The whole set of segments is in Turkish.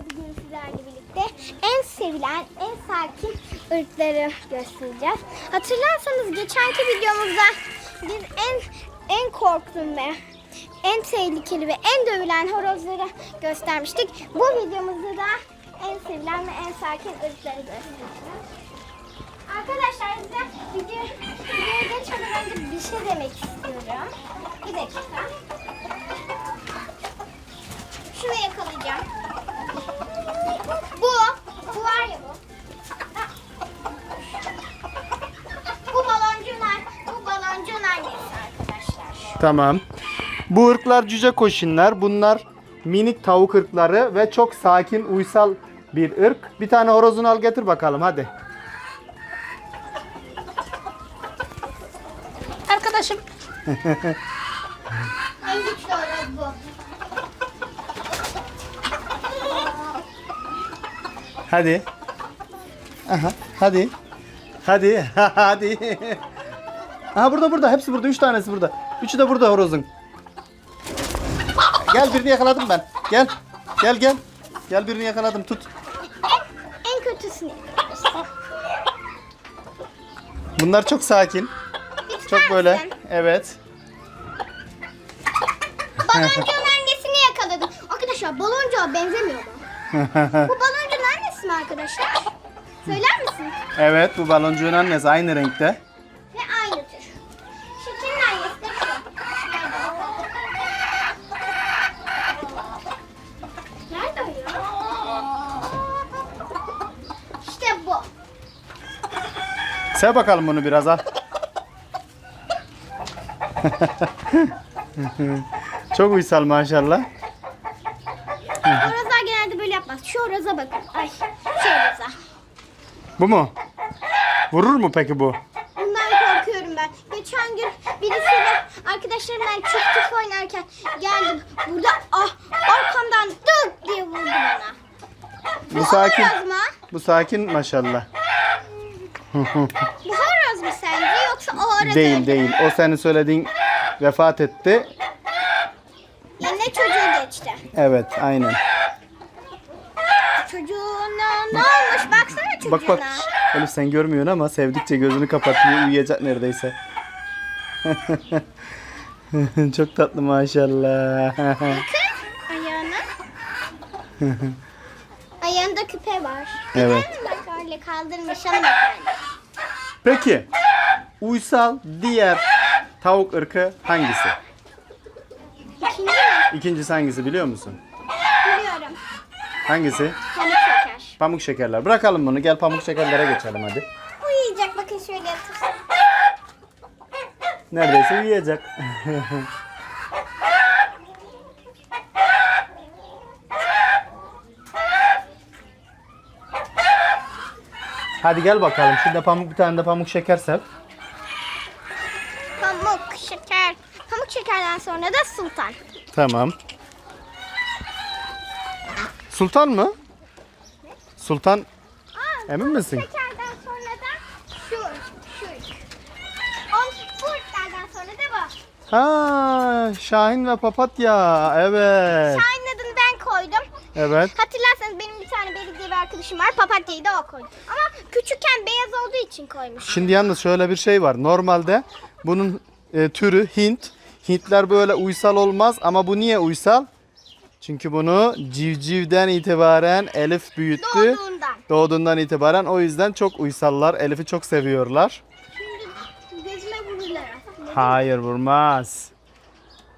bugün sizlerle birlikte en sevilen, en sakin ırkları göstereceğiz. Hatırlarsanız geçenki videomuzda biz en en korktuğum ve en tehlikeli ve en dövülen horozları göstermiştik. Bu videomuzda da en sevilen ve en sakin ırkları göstereceğiz. Arkadaşlar size video, videoya geçmeden önce bir şey demek istiyorum. Bir dakika. Şunu yakalayacağım. Bu, bu var ya bu. Bu baloncular, bu baloncuğun annesi arkadaşlar. Tamam. Bu ırklar cüce koşinler. Bunlar minik tavuk ırkları ve çok sakin, uysal bir ırk. Bir tane horozunu al getir bakalım hadi. Arkadaşım En güçlü horoz bu. Hadi. Aha, hadi. Hadi. hadi. Aha burada burada. Hepsi burada. Üç tanesi burada. Üçü de burada horozun. Gel birini yakaladım ben. Gel. Gel gel. Gel birini yakaladım. Tut. En kötüsünü. Bunlar çok sakin. Bir Çok böyle. mısın? Evet. Baloncuğun annesini yakaladım. Arkadaşlar baloncuğa benzemiyor mu? Bu baloncuğun annesi mi arkadaşlar? Söyler misin? evet bu baloncuğun annesi aynı renkte. Ve aynı tür. Şekerin annesi de şu. Nerede o ya? İşte bu. Sev bakalım bunu biraz al. Çok uysal maşallah. Yapmaz. Şu horoza bakın. Ay şu horoza. Bu mu? Vurur mu peki bu? Bundan korkuyorum ben. Geçen gün birisiyle arkadaşlarımla çift oynarken geldim. Burada ah arkamdan dık diye vurdu bana. Bu sakin. horoz mu? Bu sakin maşallah. Bu horoz mu sence yoksa o horoz Değil öldü? değil. O senin söylediğin vefat etti. Yine çocuğu geçti. Evet aynen. Bak bak. Elif sen görmüyorsun ama sevdikçe gözünü kapatıyor uyuyacak neredeyse. Çok tatlı maşallah. Ayağına. Ayağında küpe var. Evet. Bak öyle kaldırmış ama Peki uysal diğer tavuk ırkı hangisi? İkinci mi? İkincisi hangisi biliyor musun? Biliyorum. Hangisi? Pamuk. Pamuk şekerler. Bırakalım bunu. Gel pamuk şekerlere geçelim hadi. Uyuyacak bakın şöyle yatırsın. Neredeyse uyuyacak. Hadi gel bakalım. Şurada pamuk bir tane de pamuk şeker sev. Pamuk şeker. Pamuk şekerden sonra da sultan. Tamam. Sultan mı? Sultan Aa, emin misin? şekerden sonra da şu. Şu. On, bu ırklardan sonra da bu. Ha, Şahin ve papatya. Evet. Şahin'in adını ben koydum. Evet. Hatırlarsanız benim bir tane Berit diye bir arkadaşım var. Papatya'yı da o koydu. Ama küçükken beyaz olduğu için koymuş. Şimdi yalnız şöyle bir şey var. Normalde bunun e, türü Hint. Hintler böyle uysal olmaz ama bu niye uysal? Çünkü bunu civcivden itibaren Elif büyüttü. Doğduğundan. Doğduğundan itibaren o yüzden çok uysallar. Elif'i çok seviyorlar. Şimdi gözüme vururlar aslında. Hayır vurmaz.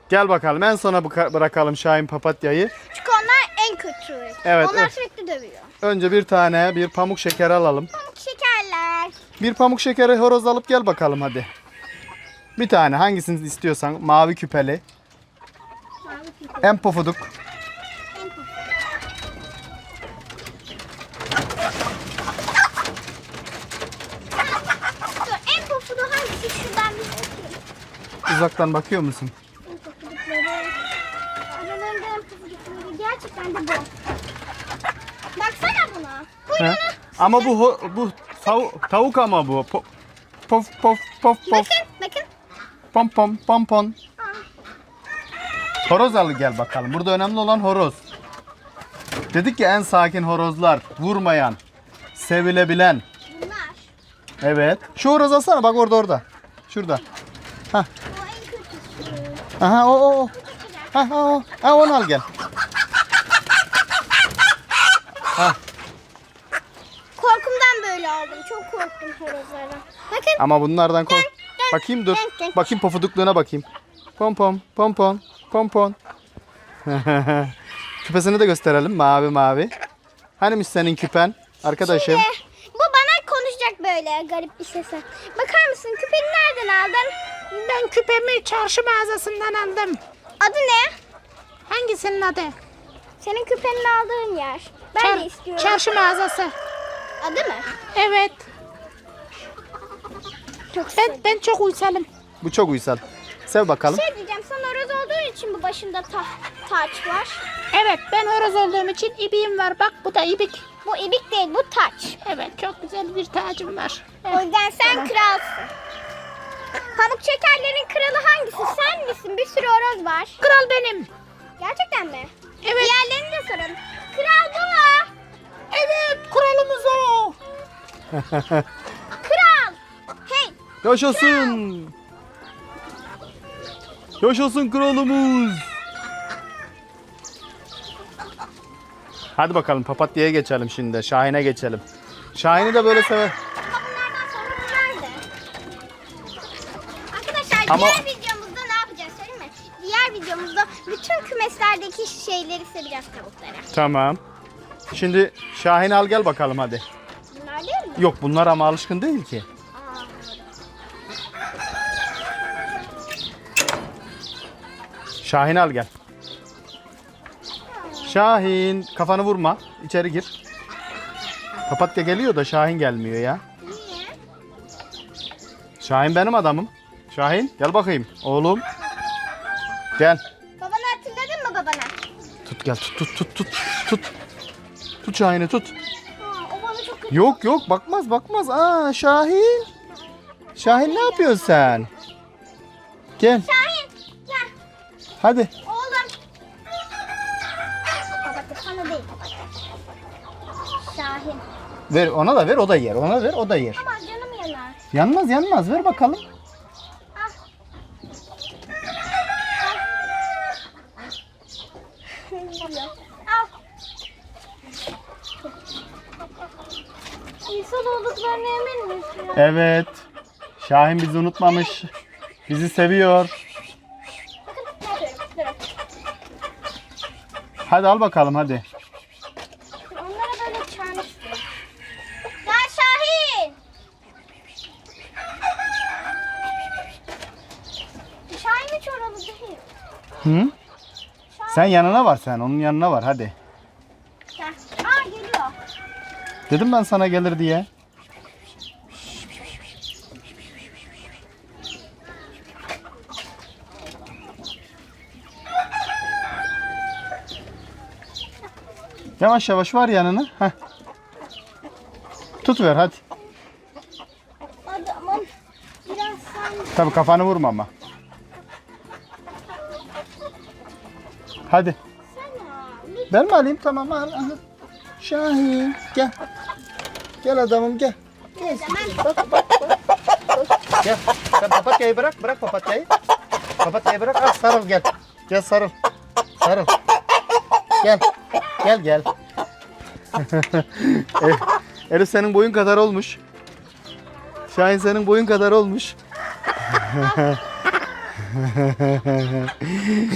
Gel bakalım en sona bırakalım Şahin papatyayı. Çünkü onlar en kötü. Evet, Onlar sürekli dövüyor. Önce bir tane bir pamuk şeker alalım. Pamuk şekerler. Bir pamuk şekeri horoz alıp gel bakalım hadi. Bir tane hangisini istiyorsan mavi küpeli. En pofuduk. Dur en pofudu hangisi? Şuradan bir bakayım. Uzaktan bakıyor musun? Gerçekten de bu. Baksana buna. Buyurun. Ama bu ho- bu tav- tavuk ama bu. Po- pof pof pof pof Bakın bakın. pom pom pom pom. Horoz al gel bakalım. Burada önemli olan horoz. Dedik ya en sakin horozlar. Vurmayan. Sevilebilen. Bunlar. Evet. Şu horoz alsana bak orada orada. Şurada. Kötüsü. Aha o o. o. Ha o. Ha onu al gel. Korkumdan böyle oldum. Çok korktum horozlardan. Bakın. Ama bunlardan kork. Bakayım dur. Bakayım pofudukluğuna bakayım. Pom pom pom pom pom pom. Küpesini de gösterelim mavi mavi. Hanimiş senin küpen arkadaşım? Şimdi bu bana konuşacak böyle garip bir sese. Bakar mısın küpeni nereden aldın? Ben küpemi çarşı mağazasından aldım. Adı ne? Hangisinin adı? Senin küpenin aldığın yer. Ben Çar- de istiyorum. Çarşı mağazası. Adı mı? Evet. Çok Ben ben çok uysalım. Bu çok uysal. Sev bakalım. Şey diyeceğim sen horoz olduğun için bu başında ta- taç var. Evet ben horoz olduğum için ibiğim var. Bak bu da ibik. Bu ibik değil bu taç. Evet çok güzel bir tacım var. O Evet. yüzden sen kralsın. Pamuk şekerlerin kralı hangisi? Sen misin? Bir sürü horoz var. Kral benim. Gerçekten mi? Evet. Diğerlerini de soralım. Kral bu mu? Evet kralımız o. Kral. Hey. Yaşasın. Yaşasın kralımız. Hadi bakalım papatya'ya geçelim şimdi. Şahin'e geçelim. Şahin'i de böyle sever. Ama bunlardan sonra bu nerede? Arkadaşlar Ama- diğer videomuzda ne yapacağız söyleyeyim mi? Diğer videomuzda bütün kümeslerdeki şeyleri seveceğiz tavuklara. Tamam. Şimdi Şahin'i al gel bakalım hadi. Bunlar değil mi? Yok bunlar ama alışkın değil ki. Şahin al gel. Şahin kafanı vurma. İçeri gir. Papatya geliyor da Şahin gelmiyor ya. Niye? Şahin benim adamım. Şahin gel bakayım. Oğlum. Gel. Babanı hatırladın mı babana? Tut gel tut tut tut tut. Tut. Tut Şahin'i tut. Ha, o bana çok kötü. Yok yok bakmaz bakmaz. Aa Şahin. Şahin ne yapıyorsun sen? Gel Şahin gel hadi. oğlum. Papatya sana değil papatya. Şahin. Ver ona da ver o da yer. Ona ver o da yer. Ama canım yanar. Yanmaz yanmaz ver bakalım. Al. Al. Al. İnsan olduklarına emin misin? Evet. Şahin bizi unutmamış. Bizi seviyor. Hadi al bakalım hadi. Onlara böyle çağırmıştım. Ya Şahin! Şahin hiç oralı değil. Hı? Sen yanına var sen. Onun yanına var hadi. Gel. Aa geliyor. Dedim ben sana gelir diye. Yavaş yavaş var yanına. Heh. Tut ver hadi. Hadi aman. Biraz sen... Tabii kafanı vurma ama. Hadi. Ben mi alayım? Tamam al. Aha. Şahin gel. Gel adamım gel. Lütfen. Gel. Sen papatyayı bırak. Bırak papatyayı. Papatyayı bırak. Al sarıl gel. Gel sarıl. Sarıl. Gel. Gel gel. Elif, Elif senin boyun kadar olmuş. Şahin senin boyun kadar olmuş.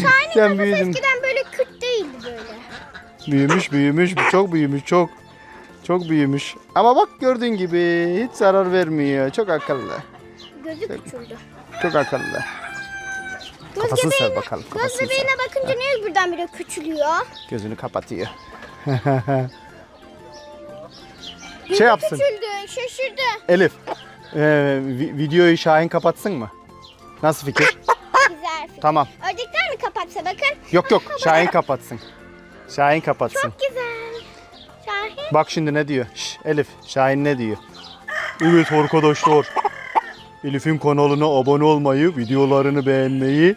Şahin'in kafası büyüdün. eskiden böyle küt değildi böyle. Büyümüş büyümüş. Çok büyümüş çok. Çok büyümüş. Ama bak gördüğün gibi hiç zarar vermiyor. Çok akıllı. Gözü küçüldü. Çok akıllı. Kafasını sev bakalım, Göz kafasını bebeğine bakınca niye birdenbire küçülüyor? Gözünü kapatıyor. Şey yapsın. küçüldü, şaşırdı. Elif. e, vi- videoyu Şahin kapatsın mı? Nasıl fikir? Güzel fikir. tamam. Ördekler mi kapatsa bakın. Yok yok Şahin kapatsın. Şahin kapatsın. Çok güzel. Şahin. Bak şimdi ne diyor? Şş, Elif Şahin ne diyor? Evet arkadaşlar. Elif'in kanalına abone olmayı, videolarını beğenmeyi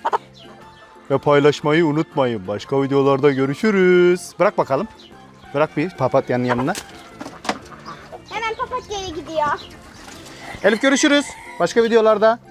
ve paylaşmayı unutmayın. Başka videolarda görüşürüz. Bırak bakalım. Bırak bir papatyanın yanına. Hemen papatyaya gidiyor. Elif görüşürüz. Başka videolarda.